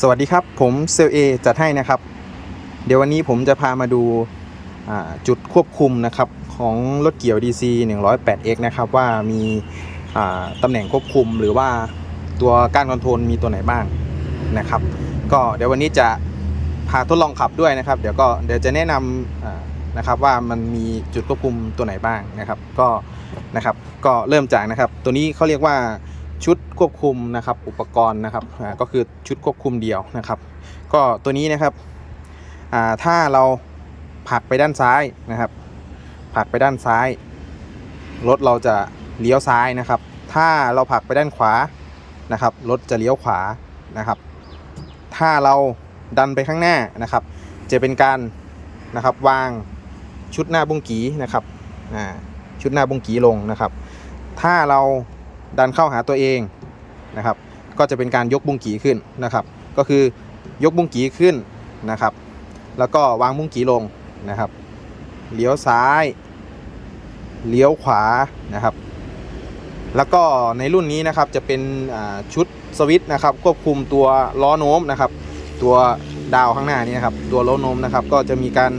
สวัสดีครับ ผมเซลเอจัดให้นะครับ เดี๋ยววันนี้ผมจะพามาดูาจุดควบคุมนะครับของรถเกี่ยว DC 108X นะครับว่ามีตำแหน่งควบคุมหรือว่าตัวก้านคอนโทรลมีตัวไหนบ้างนะครับ ก็เดี๋ยววันนี้จะพาทดลองขับด้วยนะครับ เดี๋ยวก็เดี๋ยวจะแนะนำนะครับว่ามันมีจุดควบคุมตัวไหนบ้างนะครับ ก็นะครับก็เริ่มจากนะครับ ตัวนี้เขาเรียกว่า ชุดควบคุมนะครับอุปกรณ์นะครับก็คือชุดควบคุมเดียวนะครับ ก็ตัวนี้นะครับถ้าเราผลักไปด้านซ้ายนะครับผลักไปด้านซ้าย รถเราจะเลี้ยวซ้ายนะครับ ถ้าเราผลักไปด้านขวานะครับรถจะเลี้ยวขวานะครับ ถ้าเราดันไปข้างหน้านะครับ จะเป็นการนะครับวางชุดหน้าบุ้งกีนะครับชุดหน้าบุ้งกีลงนะครับ ถ้าเรา ดันเข้าหาตัวเองนะครับ ก็จะเป็นการยกบุ้งกีขึ้นนะครับ ก็คือยกบุ้งกีขึ้นนะครับ แล้วก็วางบุ้งกีลงนะครับ เลี้ยวซ้าย เลี้ยวขวานะครับ แล้วก็ในรุ่นนี้นะครับจะเป็นชุดสวิตช์นะครับ ควบคุมตัวล้อโน้มนะครับ ตัวดาวข้างหน้านี้นะครับ ตัวล้อโน้มนะครับ ก็จะมีการ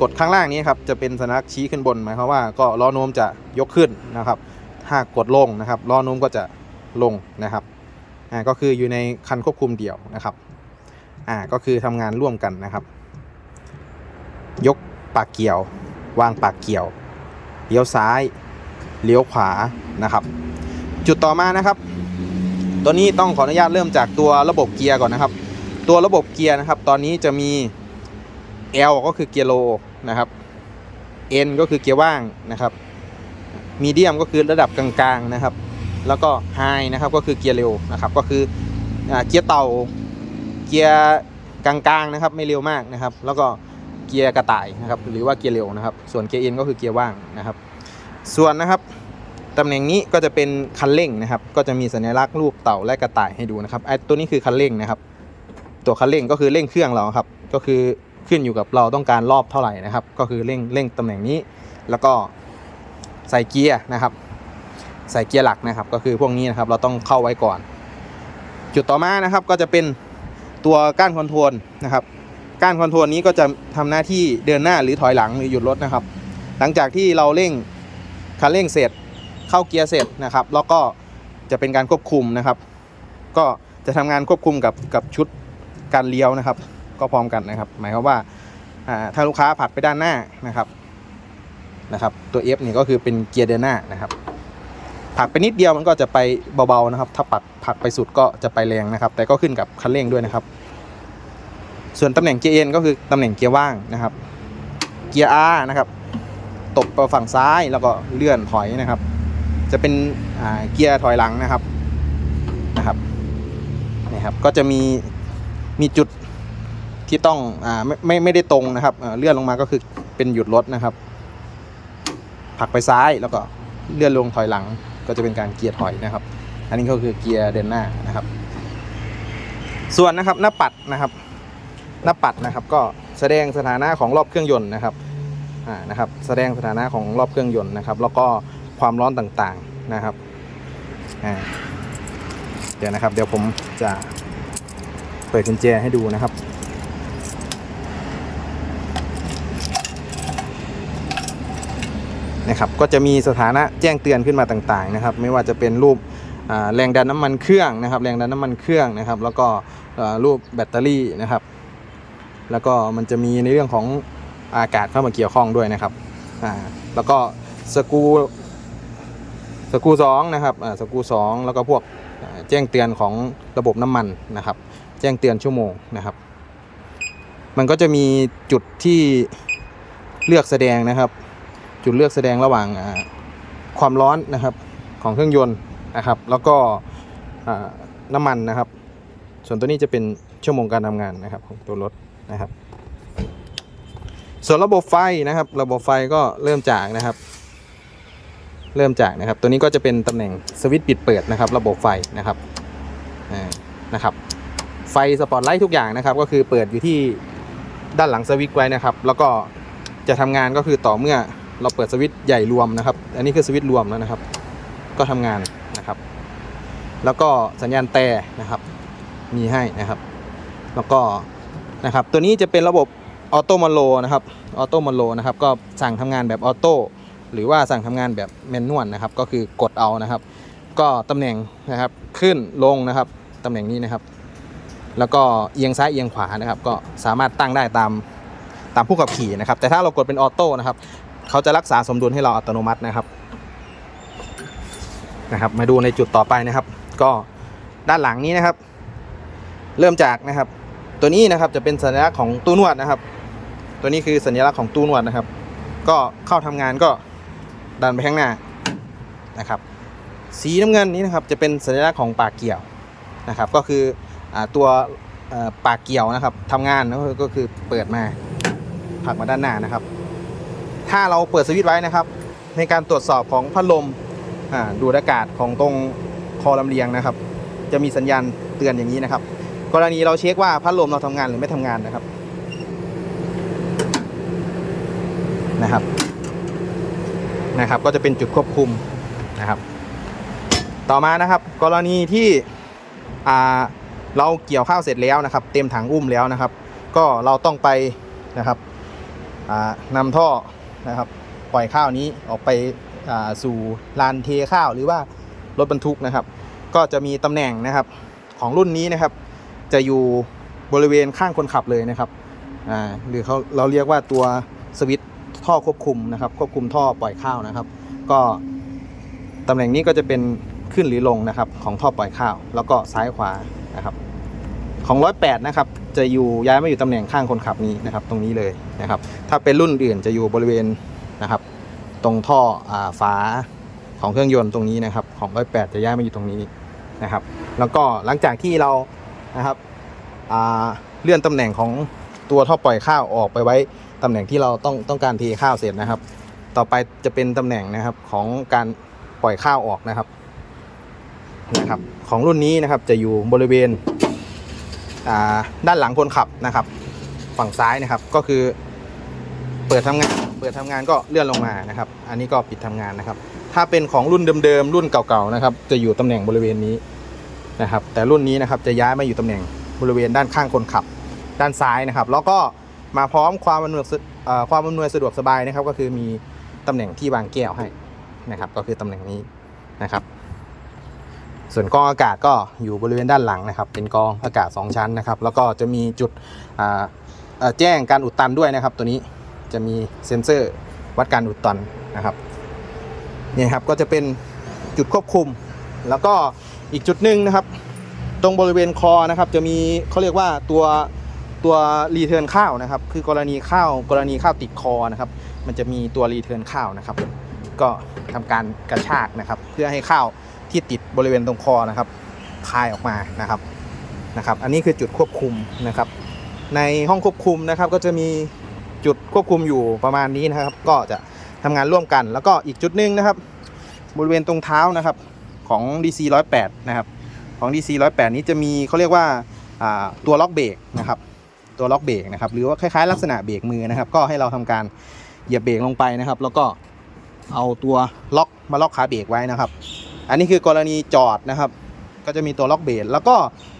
กดข้างล่างนี้ครับจะเป็นสัญลักษณ์ชี้ขึ้นบนหมายความว่าก็ล้อโน้มจะยกขึ้นนะครับ ถ้ากดลงนะครับล้อโน้มก็จะลงนะครับอ่าก็คืออยู่ในคันควบคุมเดี่ยวนะครับอ่าก็คือทำงานร่วมกันนะครับ ยกปากเกี่ยว วางปากเกี่ยวเลี้ยวซ้ายเลี้ยวขวานะครับ จุดต่อมานะครับ ตัวนี้ต้องขออนุญาตเริ่มจากตัวระบบเกียร์ก่อนนะครับ ตัวระบบเกียร์นะครับ ตอนนี้จะมี L ก็คือเกียร์โลนะครับ N ก็คือเกียร์ว่างนะครับ มีเดียมก็คือระดับกลางๆนะครับ แล้วก็ไฮนะครับก็คือเกียร์เร็วนะครับ ก็คืออเกียร์เต่าเกียร์กลางๆนะครับ ไม่เร็วมากนะครับ แล้วก็เกียร์กระต่ายนะครับ หรือว่าเกียร์เร็วนะครับ ส่วนเกียร์เอ็นก็คือเกียร์ว่างนะครับ ส่วนนะครับตำแหน่งนี้ก็จะเป็นคันเร่งนะครับ ก็จะมีสัญลักษณ์รูปเต่าและกระต่ายให้ดูนะครับไอ้ตัวนี้คือคันเร่งนะครับ ตัวคันเร่งก็คือเร่งเครื่องเราครับ ก็คือขึ้นอยู่กับเราต้องการรอบเท่าไหร่นะครับ ก็คือเร่งเร่งตำแหน่งนี้ แล้วก็ ใส่เกียร์นะครับ ใส่เกียร์หลักนะครับ ก็คือพวกนี้นะครับเราต้องเข้าไว้ก่อน จุดต่อมานะครับก็จะเป็นตัวก้านคอนโทรลนะครับก้านคอนโทรลนี้ก็จะทำหน้าที่เดินหน้าหรือถอยหลังหรือหยุดรถนะครับ หลังจากที่เราเร่งคันเร่งเสร็จเข้าเกียร์เสร็จนะครับ แล้วก็จะเป็นการควบคุมนะครับ ก็จะทำงานควบคุมกับกับชุดการเลี้ยวนะครับ ก็พร้อมกันนะครับ หมายความว่าถ้าลูกค้าผลักไปด้านหน้านะครับ นะครับตัว F นี่ก็คือเป็นเกียร์เดินหน้านะครับผลักไปนิดเดียวมันก็จะไปเบาๆนะครับ ถ้าปัดผลักไปสุดก็จะไปแรงนะครับ แต่ก็ขึ้นกับคันเร่งด้วยนะครับ ส่วนตำแหน่งเกียร์ N ก็คือตำแหน่งเกียร์ว่างนะครับ เกียร์ R นะครับตบไปฝั่งซ้ายแล้วก็เลื่อนถอยนะครับ จะเป็นเกียร์ถอยหลังนะครับนะครับนี่ครับก็จะมีมีจุดที่ต้องอไม่ไม่ไม่ได้ตรงนะครับเลื่อนลงมาก็คือเป็นหยุดรถนะครับ ผักไปซ้ายแล้วก็เลื่อนลงถอยหลังก็จะเป็นการเกียร์ถอยนะครับ อันนี้ก็คือเกียร์เดินหน้านะครับ ส่วนนะครับหน้าปัดนะครับ หน้าปัดนะครับก็แสดงสถานะของรอบเครื่องยนต์นะครับอ่านะครับ แสดงสถานะของรอบเครื่องยนต์นะครับ แล้วก็ความร้อนต่างๆนะครับอ่าเดี๋ยวนะครับ เดี๋ยวผมจะเปิดกุญแจให้ดูนะครับ นะครับก็จะมีสถานะแจ้งเตือนขึ้นมาต่างๆนะครับไม่ว่าจะเป็นรูปแรงดันน้ำมันเครื่องนะครับแรงดันน้ำมันเครื่องนะครับ แล้วก็รูปแบตเตอรี่นะครับ แล้วก็มันจะมีในเรื่องของอากาศเข้ามาเกี่ยวข้องด้วยนะครับแล้วก็สกูสกูสองนะครับสกูสองแล้วก็พวกแจ้งเตือนของระบบน้ำมันนะครับ แจ้งเตือนชั่วโมงนะครับ มันก็จะมีจุดที่เลือกแสดงนะครับ จุดเลือกแสดงระหว่างความร้อนนะครับของเครื่องยนต์นะครับ แล้วก็น้ำมันนะครับ ส่วนตัวนี้จะเป็นชั่วโมงการทำงานนะครับของตัวรถนะครับ ส่วนระบบไฟนะครับ ระบบไฟก็เริ่มจากนะครับ เริ่มจากนะครับ ตัวนี้ก็จะเป็นตำแหน่งสวิตช์ปิดเปิดนะครับ ระบบไฟนะครับนะครับ ไฟสปอตไลท์ทุกอย่างนะครับ ก็คือเปิดอยู่ที่ด้านหลังสวิตช์ไว้นะครับ แล้วก็จะทำงานก็คือต่อเมื่อ เราเปิดสวิตช์ใหญ่รวมนะครับ อันนี้คือสวิตช์รวมแล้วนะครับ ก็ทำงานนะครับ แล้วก็สัญญาณแต่นะครับ มีให้นะครับ แล้วก็นะครับ ตัวนี้จะเป็นระบบออโตม o โลนะครับ ออโตม o โลนะครับ ก็สั่งทำงานแบบออโต้หรือว่าสั่งทำงานแบบแมนนวลนะครับ ก็คือกดเอานะครับ ก็ตำแหน่งนะครับ ขึ้นลงนะครับตำแหน่งนี้นะครับ แล้วก็เอียงซ้ายเอียงขวานะครับ ก็สามารถตั้งได้ตามตามผู้ขับขี่นะครับ แต่ถ้าเรากดเป็นออโต้นะครับ เขาจะรักษาสมดุลให้เราอัตโนมัตินะครับนะครับ มาดูในจุดต่อไปนะครับ ก็ด้านหลังนี้นะครับ เริ่มจากนะครับ ตัวนี้นะครับจะเป็นสัญลักษณ์ของตู้นวดนะครับ ตัวนี้คือสัญลักษณ์ของตู้นวดนะครับ ก็เข้าทำงานก็ดันไปข้างหน้านะครับ สีน้ำเงินนี้นะครับจะเป็นสัญลักษณ์ของปากเกี่ยวนะครับ ก็คืออตัวปากเกี่ยวนะครับทำงานก็คือเปิดมาผักมาด้านหน้านะครับ ถ้าเราเปิดสวิตช์ไว้นะครับ ในการตรวจสอบของพัดลมอ่าดูดอากาศของตรงคอลำเลียงนะครับ จะมีสัญญาณเตือนอย่างนี้นะครับ กรณีเราเช็คว่าพัดลมเราทำงานหรือไม่ทำงานนะครับนะครับนะครับ ก็จะเป็นจุดควบคุมนะครับ ต่อมานะครับ กรณีที่อ่าเราเกี่ยวข้าวเสร็จแล้วนะครับ เต็มถังอุ้มแล้วนะครับ ก็เราต้องไปนะครับอ่านำท่อ นะครับ ปล่อยข้าวนี้ออกไปสู่ลานเทข้าวหรือว่ารถบรรทุกนะครับ ก็จะมีตำแหน่งนะครับของรุ่นนี้นะครับ จะอยู่บริเวณข้างคนขับเลยนะครับหรือเขาเราเรียกว่าตัวสวิตช์ท่อควบคุมนะครับ ควบคุมท่อปล่อยข้าวนะครับ ก็ตำแหน่งนี้ก็จะเป็นขึ้นหรือลงนะครับ ของท่อปล่อยข้าว แล้วก็ซ้ายขวานะครับ ของ 108 นะครับ จะอยู่ย้ายมาอยู่ตำแหน่งข้างคนขับนี้นะครับ ตรงนี้เลยนะครับ ถ้าเป็นรุ่นอื่นจะอยู่บริเวณนะครับ ตรงท่อฝาของเครื่องยนต์ตรงนี้นะครับ ของ108จะย้ายมาอยู่ตรงนี้นะครับ แล้วก็หลังจากที่เรานะครับเลื่อนตำแหน่งของตัวท่อปล่อยข้าวออกไปไว้ตำแหน่งที่เราต้องต้องการเทข้าวเสร็จนะครับ ต่อไปจะเป็นตำแหน่งนะครับของการปล่อยข้าวออกนะครับนะครับ ของรุ่นนี้นะครับจะอยู่บริเวณ ด้านหลังคนขับนะครับ ฝั่งซ้ายนะครับก็คือ เปิดทำงาน เปิดทำงานก็เลื่อนลงมานะครับ อันนี้ก็ปิดทำงานนะครับ ถ้าเป็นของรุ่นเดิมๆรุ่นเก่าๆนะครับ จะอยู่ตำแหน่งบริเวณนี้นะครับ แต่รุ่นนี้นะครับจะย้ายมาอยู่ตำแหน่งบริเวณด้านข้างคนขับ ด้านซ้ายนะครับ แล้วก็มาพร้อมความอำนวยความอำนวยสะดวกสบายนะครับ ก็คือมีตำแหน่งที่วางแก้วให้นะครับ ก็คือตำแหน่งนี้นะครับ ส่วนกองอากาศก็อยู่บริเวณด้านหลังนะครับ เป็นกองอากาศ 2 ชั้นนะครับ แล้วก็จะมีจุดแจ้งการอุดตันด้วยนะครับ ตัวนี้จะมีเซ็นเซอร์วัดการอุดตันนะครับนี่ครับก็จะเป็นจุดควบคุม แล้วก็อีกจุดหนึ่งนะครับ ตรงบริเวณคอนะครับ จะมีเขาเรียกว่าตัวตัวรีเทิร์นข้าวนะครับ คือกรณีข้าวกรณีข้าวติดคอนะครับ มันจะมีตัวรีเทิร์นข้าวนะครับ ก็ทำการกระชากนะครับ เพื่อให้ข้าว ที่ติดบริเวณตรงคอนะครับคายออกมานะครับนะครับ อันนี้คือจุดควบคุมนะครับ ในห้องควบคุมนะครับ ก็จะมีจุดควบคุมอยู่ประมาณนี้นะครับ ก็จะทำงานร่วมกัน แล้วก็อีกจุดหนึ่งนะครับ บริเวณตรงเท้านะครับของ DC 108นะครับของ DC 108นี้จะมีเขาเรียกว่าตัวล็อกเบรกนะครับ ตัวล็อกเบรกนะครับ หรือว่าคล้ายๆ ลักษณะเบรกมือนะครับ ก็ให้เราทำการเหยียบเบรกลงไปนะครับ แล้วก็เอาตัวล็อกมาล็อกขาเบรกไว้นะครับ อันนี้คือกรณีจอดนะครับ ก็จะมีตัวล็อกเบรกแล้วก็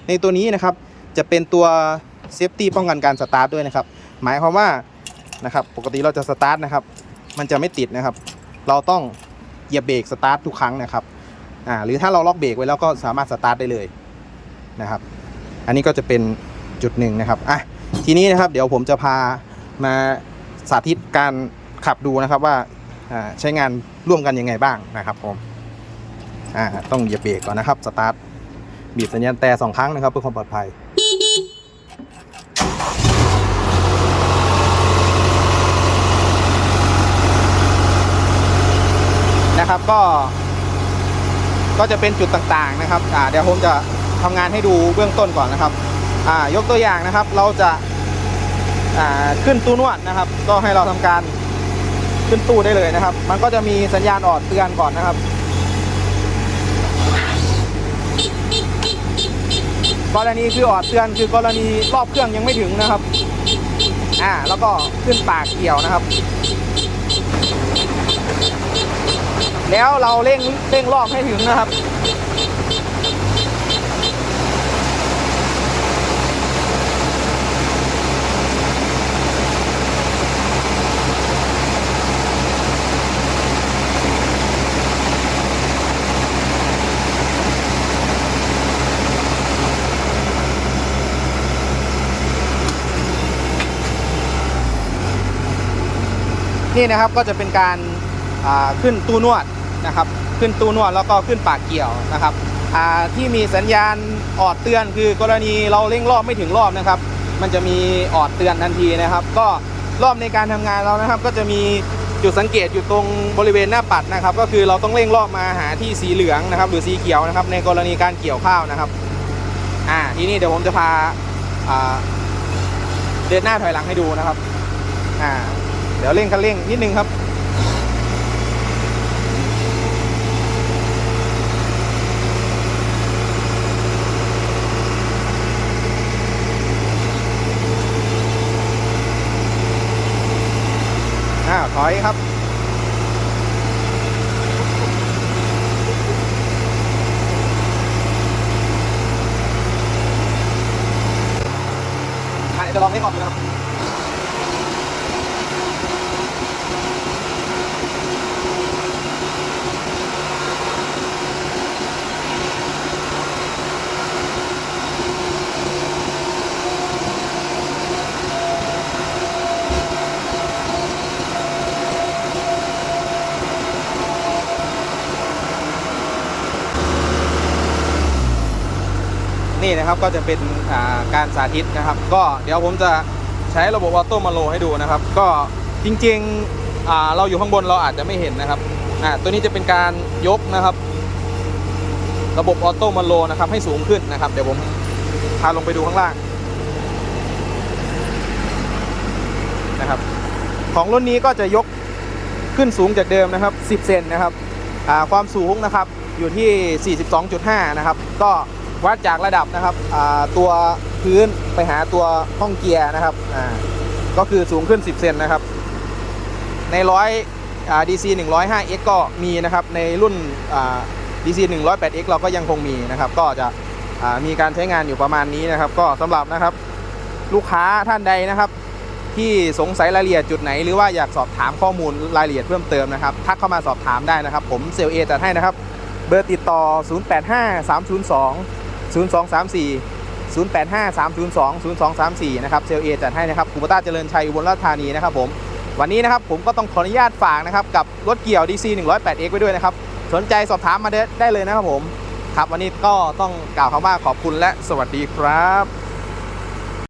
ในตัวนี้นะครับจะเป็นตัวเซฟตี้ป้องกันการสตาร์ทด้วยนะครับ หมายความว่านะครับปกติเราจะสตาร์ทนะครับ มันจะไม่ติดนะครับ เราต้องเหยียบเบรกสตาร์ททุกครั้งนะครับอ่าหรือถ้าเราล็อกเบรกไว้แล้วก็สามารถสตาร์ทได้เลยนะครับ อันนี้ก็จะเป็นจุดหนึ่งนะครับอะทีนี้นะครับเดี๋ยวผมจะพามาสาธิตการขับดูนะครับว่าอ่าใช้งานร่วมกันยังไงบ้างนะครับผม อ่าต้องเหยียบเบรกก่อนนะครับสตาร์ทบีบสัญญาณแต่สองครั้งนะครับ เพื่อความปลอดภัยนะครับก็ ก็จะเป็นจุดต่างๆนะครับอ่าเดี๋ยวผมจะทำงานให้ดูเบื้องต้นก่อนนะครับอ่ายกตัวอย่างนะครับ เราจะอ่าขึ้นตู้นวดนะครับ ก็ให้เราทำการขึ้นตู้ได้เลยนะครับ มันก็จะมีสัญญาณออดเตือนก่อนนะครับ กรณีคือออดเตือนคือกรณีรอบเครื่องยังไม่ถึงนะครับ อ่า แล้วก็ขึ้นปากเกี่ยวนะครับ แล้วเราเร่งเร่งรอบให้ถึงนะครับ นี่นะครับก็จะเป็นการขึ้นตู้นวดนะครับ ขึ้นตู้นวดแล้วก็ขึ้นปากเกี่ยวนะครับที่มีสัญญาณออดเตือนคือกรณีเราเร่งรอบไม่ถึงรอบนะครับ มันจะมีออดเตือนทันทีนะครับ ก็รอบในการทำงานเรานะครับ ก็จะมีจุดสังเกตอยู่ตรงบริเวณหน้าปัดนะครับ ก็คือเราต้องเร่งรอบมาหาที่สีเหลืองนะครับ หรือสีเขียวนะครับ ในกรณีการเกี่ยวข้าวนะครับอ่าทีนี้เดี๋ยวผมจะพาอ่าเดินหน้าถอยหลังให้ดูนะครับอ่า เดี๋ยวเร่งคันเร่งนิดนึงครับอ้าวถอยครับอะเดี๋ยจะลองให้ก่อนดูนะครับ นะครับก็จะเป็นาการสาธิตนะครับ ก็เดี๋ยวผมจะใช้ระบบออโต้มาโลให้ดูนะครับ ก็จริงๆเราอยู่ข้างบนเราอาจจะไม่เห็นนะครับอ่าตัวนี้จะเป็นการยกนะครับ ระบบออโต้มาโลนะครับให้สูงขึ้นนะครับ เดี๋ยวผมพาลงไปดูข้างล่างนะครับ ของรุ่นนี้ก็จะยกขึ้นสูงจากเดิมนะครับ 10 เซนนะครับความสูงนะครับอยู่ที่ 42.5 นะครับ ก็ วัดจากระดับนะครับตัวพื้นไปหาตัวห้องเกียร์นะครับก็คือสูงขึ้น 10 เซนนะครับ ในร้อยอ่า DC 105X ก็มีนะครับ ในรุ่นอ่า DC 108X เราก็ยังคงมีนะครับ ก็จะมีการใช้งานอยู่ประมาณนี้นะครับ ก็สำหรับนะครับลูกค้าท่านใดนะครับ ที่สงสัยรายละเอียดจุดไหน หรือว่าอยากสอบถามข้อมูลรายละเอียดเพิ่มเติมนะครับ ทักเข้ามาสอบถามได้นะครับ ผมเซลเอจัดให้นะครับ เบอร์ติดต่อ 085 302 0234 085 302 0234 นะครับเซลเอจัดให้นะครับคูปต้าเจริญชัยอุบลราชธานีนะครับผมวันนี้นะครับผมก็ต้องขออนุญาตฝากนะครับกับรถเกี่ยว DC 108X ไว้ด้วยนะครับ สนใจสอบถามมาได้เลยนะครับผม ครับวันนี้ก็ต้องกล่าวคำว่าขอบคุณและสวัสดีครับ